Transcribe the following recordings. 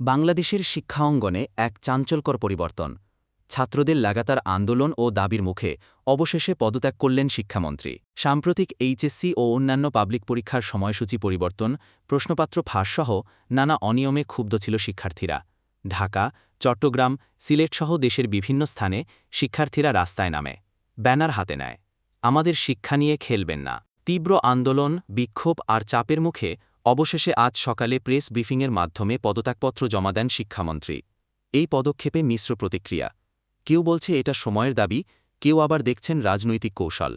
বাংলাদেশের শিক্ষা অঙ্গনে এক চাঞ্চলকর পরিবর্তন। ছাত্রদের লাগাতার আন্দোলন ও দাবির মুখে অবশেষে পদত্যাগ করলেন শিক্ষামন্ত্রী। সাম্প্রতিক এইচএসসি ও অন্যান্য পাবলিক পরীক্ষার সময়সূচি পরিবর্তন, প্রশ্নপাত্র ফাঁসসহ নানা অনিয়মে ক্ষুব্ধ ছিল শিক্ষার্থীরা। ঢাকা, চট্টগ্রাম, সিলেটসহ দেশের বিভিন্ন স্থানে শিক্ষার্থীরা রাস্তায় নামে, ব্যানার হাতে নেয়। আমাদের শিক্ষা নিয়ে খেলবেন না। তীব্র আন্দোলন, বিক্ষোভ আর চাপের মুখে অবশেষে আজ সকালে প্রেস ব্রিফিংয়ের মাধ্যমে পদত্যাগপত্র জমা দেন শিক্ষামন্ত্রী। এই পদক্ষেপে মিশ্র প্রতিক্রিয়া। কেউ বলছে এটা সময়ের দাবি, কেউ আবার দেখছেন রাজনৈতিক কৌশল।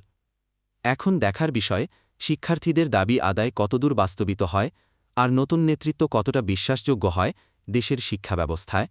এখন দেখার বিষয়, শিক্ষার্থীদের দাবি আদায় কতদূর বাস্তবিত হয়, আর নতুন নেতৃত্ব কতটা বিশ্বাসযোগ্য হয়, দেশের শিক্ষা ব্যবস্থায়।